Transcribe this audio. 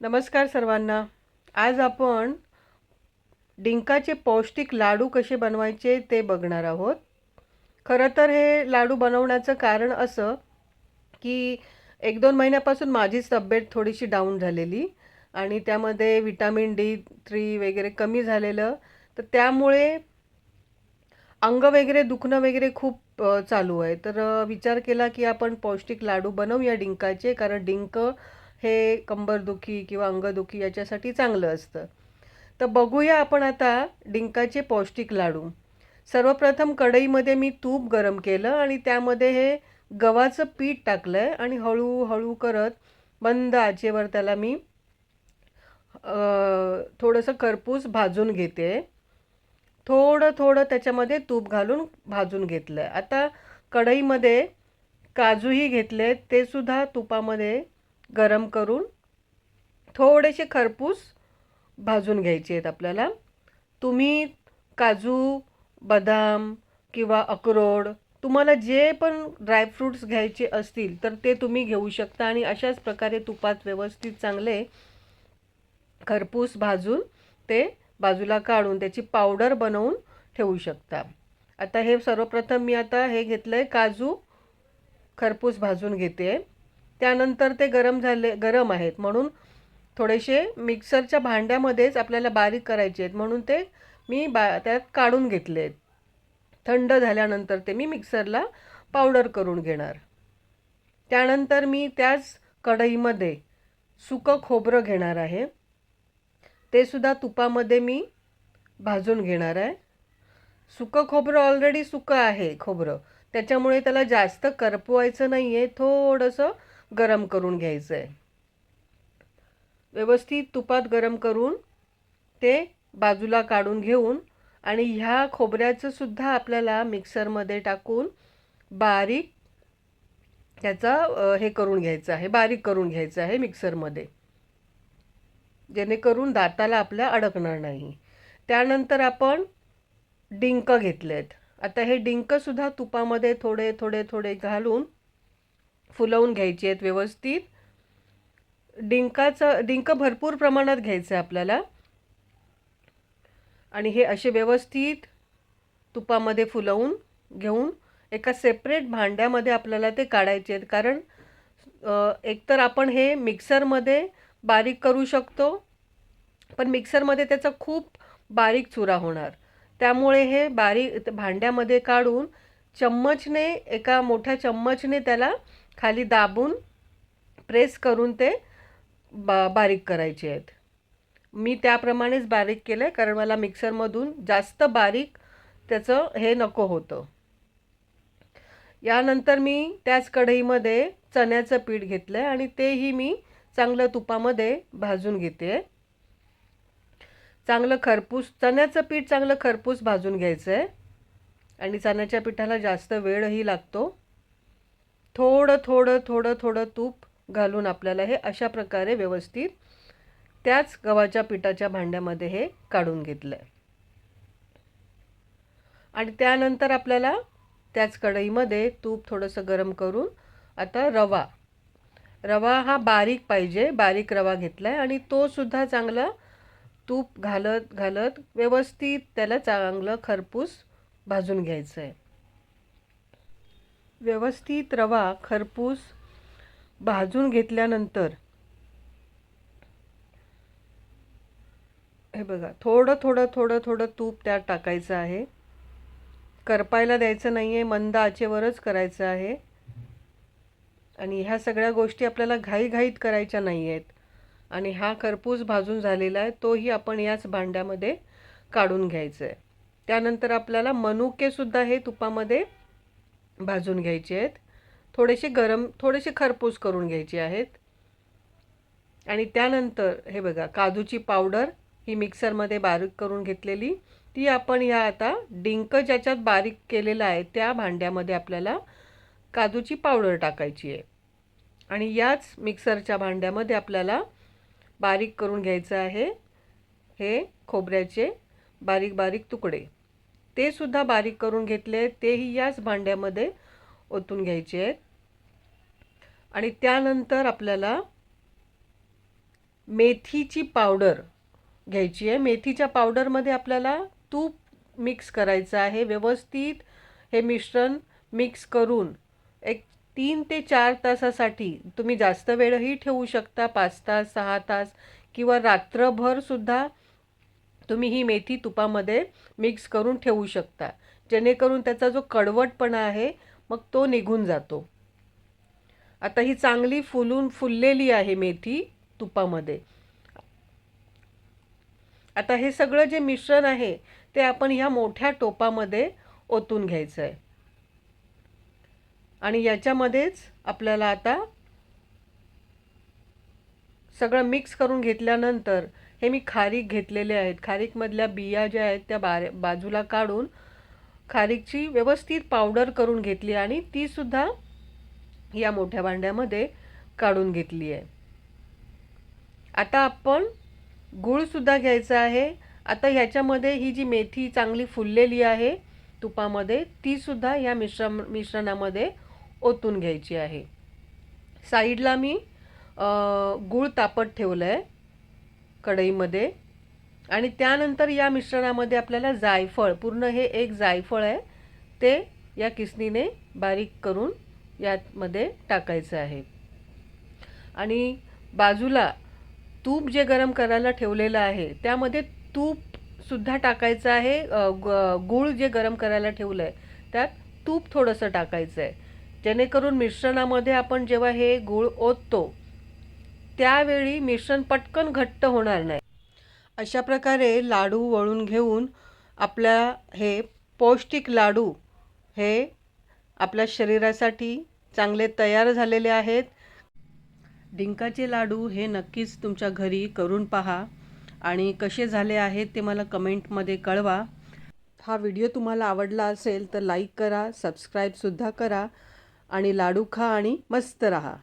नमस्कार सर्वांना. आज आपण डिंकाचे पौष्टिक लाडू कसे बनवायचे ते बघणार आहोत. खरं तर हे लाडू बनवण्याचं कारण असं की एक दोन महिन्यापासून माझीच तब्येत थोडीशी डाऊन झालेली आणि त्यामध्ये विटॅमिन डी थ्री वगैरे कमी झालेलं. तर त्यामुळे अंग वगैरे दुखणं वगैरे खूप चालू आहे. तर विचार केला की आपण पौष्टिक लाडू बनवूया डिंकाचे कारण डिंक हे कंबरदुखी किंवा अंगदुखी याच्यासाठी चांगलं असतं. तर बघूया आपण आता डिंकाचे पौष्टिक लाडू. सर्वप्रथम कढईमध्ये मी तूप गरम केलं आणि त्यामध्ये हे गव्हाचं पीठ टाकलं आहे आणि हळूहळू करत मंद आचेवर त्याला मी थोडंसं खरपूस भाजून घेते. थोडं थोडं त्याच्यामध्ये तूप घालून भाजून घेतलं आहे आता कढईमध्ये काजूही घेतले ते सुद्धा तुपामध्ये गरम करून थोडेसे खरपूस भाजून घ्यायचे आहेत आपल्याला. तुम्ही काजू बदाम किंवा अक्रोड तुम्हाला जे पण ड्रायफ्रूट्स घ्यायचे असतील तर ते तुम्ही घेऊ शकता आणि अशाच प्रकारे तुपात व्यवस्थित चांगले खरपूस भाजून ते बाजूला काढून त्याची पावडर बनवून ठेवू शकता. आता हे सर्वप्रथम मी आता हे घेतलं आहे काजू खरपूस भाजून घेते. त्यानंतर ते गरम झाले गरम आहेत. म्हणून थोडेसे मिक्सरच्या भांड्यामध्येच आपल्याला बारीक करायचे आहेत. म्हणून ते मी बा त्यात काढून घेतले आहेत. थंड झाल्यानंतर ते मी मिक्सरला पावडर करून घेणार. त्यानंतर मी त्याच कढईमध्ये सुकं खोबरं घेणार आहे. ते सुद्धा तुपामध्ये मी भाजून घेणार आहे. सुकं खोबरं ऑलरेडी सुकं आहे खोबरं. त्याच्यामुळे त्याला जास्त करपवायचं नाही आहे थोडंसं गरम करून घ्यायचं आहे व्यवस्थित तुपात गरम करून ते बाजूला काढून घेऊन आणि ह्या खोबऱ्याचं सुद्धा आपल्याला मिक्सरमध्ये टाकून बारीक त्याचा हे करून घ्यायचं आहे बारीक करून घ्यायचं आहे मिक्सरमध्ये. जेणेकरून दाताला आपल्या अडकणार नाही. त्यानंतर आपण डिंक घेतलेत. आता हे डिंकसुद्धा तुपामध्ये थोडे थोडे थोडे घालून फुलवून घ्यायचे आहेत व्यवस्थित. डिंकाचं डिंक भरपूर प्रमाणात घ्यायचं आहे आपल्याला. आणि हे असे व्यवस्थित तुपामध्ये फुलवून घेऊन एका सेपरेट भांड्यामध्ये आपल्याला ते काढायचे आहेत. कारण एकतर आपण हे मिक्सरमध्ये बारीक करू शकतो पण मिक्सरमध्ये त्याचा खूप बारीक चुरा होणार. त्यामुळे हे बारीक भांड्यामध्ये काढून चम्मचने एका मोठ्या चम्मचने त्याला खाली दाबून प्रेस करून ते बा बारीक करायचे आहेत. मी त्याप्रमाणेच बारीक केलं आहे कारण मला मिक्सरमधून जास्त बारीक त्याचं हे नको होतं. यानंतर मी त्याच कढईमध्ये चण्याचं पीठ घेतलं आहे आणि तेही मी चांगलं तुपामध्ये भाजून घेते. चांगलं खरपूस चण्याचं पीठ चांगलं खरपूस भाजून घ्यायचं आहे आणि चण्याच्या पिठाला जास्त वेळही लागतो. थोडं थोडं थोडं थोडं तूप घालून आपल्याला हे अशा प्रकारे व्यवस्थित त्याच गव्हाच्या पिठाच्या भांड्यामध्ये हे काढून घेतलं आहे आणि त्यानंतर आपल्याला त्याच कढईमध्ये तूप थोडंसं गरम करून आता रवा. रवा हा बारीक पाहिजे बारीक रवा घेतला आहे आणि तो सुद्धा चांगला तूप घालत घालत व्यवस्थित त्याला चांगलं खरपूस भाजून घ्यायचं आहे व्यवस्थित रवा खरपूस भाजून घेतल्यानंतर हे बघा थोडं थोडं थोडं थोडं तूप त्यात टाकायचं आहे. करपायला द्यायचं नाही आहे मंद आचेवरच करायचं आहे. आणि ह्या सगळ्या गोष्टी आपल्याला घाईघाईत करायच्या नाही आहेत आणि हा खरपूस भाजून झालेला आहे तोही आपण याच भांड्यामध्ये काढून घ्यायचं आहे त्यानंतर आपल्याला मनुकेसुद्धा हे तुपामध्ये भाजून घ्यायचे आहेत. थोडेसे गरम थोडेसे खरपूस करून घ्यायचे आहेत. आणि त्यानंतर हे बघा काजूची पावडर ही मिक्सरमध्ये बारीक करून घेतलेली. ती आपण या आता डिंक ज्याच्यात बारीक केलेला आहे त्या भांड्यामध्ये आपल्याला काजूची पावडर टाकायची आहे. आणि याच मिक्सरच्या भांड्यामध्ये आपल्याला बारीक करून घ्यायचं आहे हे खोबऱ्याचे बारीक बारीक तुकडे. ते सुद्धा बारीक करून घेतले. तेही याच भांड्यामध्ये ओतून घ्यायचे आहेत. आणि त्यानंतर आपल्याला मेथीची पावडर घ्यायची आहे. मेथीच्या पावडरमध्ये आपल्याला तूप मिक्स करायचं आहे. व्यवस्थित हे मिश्रण मिक्स करून एक तीन ते चार तासासाठी तुम्ही जास्त वेळही ठेवू शकता. पाच तास सहा तास किंवा रात्रभरसुद्धा तुम्ही ही मेथी तुपामध्ये मिक्स करून ठेवू शकता. जेणेकरून त्याचा जो कडवटपणा आहे मग तो निघून जातो. आता ही चांगली फुलून फुललेली आहे मेथी तुपामध्ये. आता हे सगळं जे मिश्रण आहे ते आपण ह्या मोठ्या टोपामध्ये ओतून घ्यायचं आहे आणि याच्यामध्येच आपल्याला आता सगळं मिक्स करून घेतल्यानंतर हे मी खारीक घेतलेले आहेत. खारीकमधल्या बिया ज्या आहेत त्या बारे बाजूला काढून खारीकची व्यवस्थित पावडर करून घेतली आणि तीसुद्धा या मोठ्या भांड्यामध्ये काढून घेतली आहे. आता आपण गूळसुद्धा घ्यायचा आहे. आता ह्याच्यामध्ये ही जी मेथी चांगली फुललेली आहे तुपामध्ये तीसुद्धा या मिश्रण मिश्रणामध्ये ओतून घ्यायची आहे. साईडला मी गूळ तापत ठेवलं आहे कढईमध्ये. आणि त्यानंतर या मिश्रणामध्ये आपल्याला जायफळ पूर्ण हे एक जायफळ आहे ते या किसनीने बारीक करून यामध्ये टाकायचं आहे. आणि बाजूला तूप जे गरम करायला ठेवलेलं आहे त्यामध्ये तूपसुद्धा टाकायचं आहे गूळ जे गरम करायला ठेवलं आहे त्यात तूप थोडंसं टाकायचं आहे जेणेकरून मिश्रणामध्ये आपण जेव्हा हे गूळ ओततो त्यावेळी मिश्रण पटकन घट्ट होणार नाही. अशा प्रकारे लाडू वळून घेऊन आपल्या हे पौष्टिक लाडू हे आपल्या शरीरासाठी चांगले तयार झालेले आहेत. डिंकाचे लाडू हे नक्कीच तुमच्या घरी करून पहा आणि कसे झाले आहेत ते मला कमेंटमध्ये कळवा. हा व्हिडिओ तुम्हाला आवडला असेल तर लाईक करा सबस्क्राईबसुद्धा करा आणि लाडू खा आणि मस्त रहा.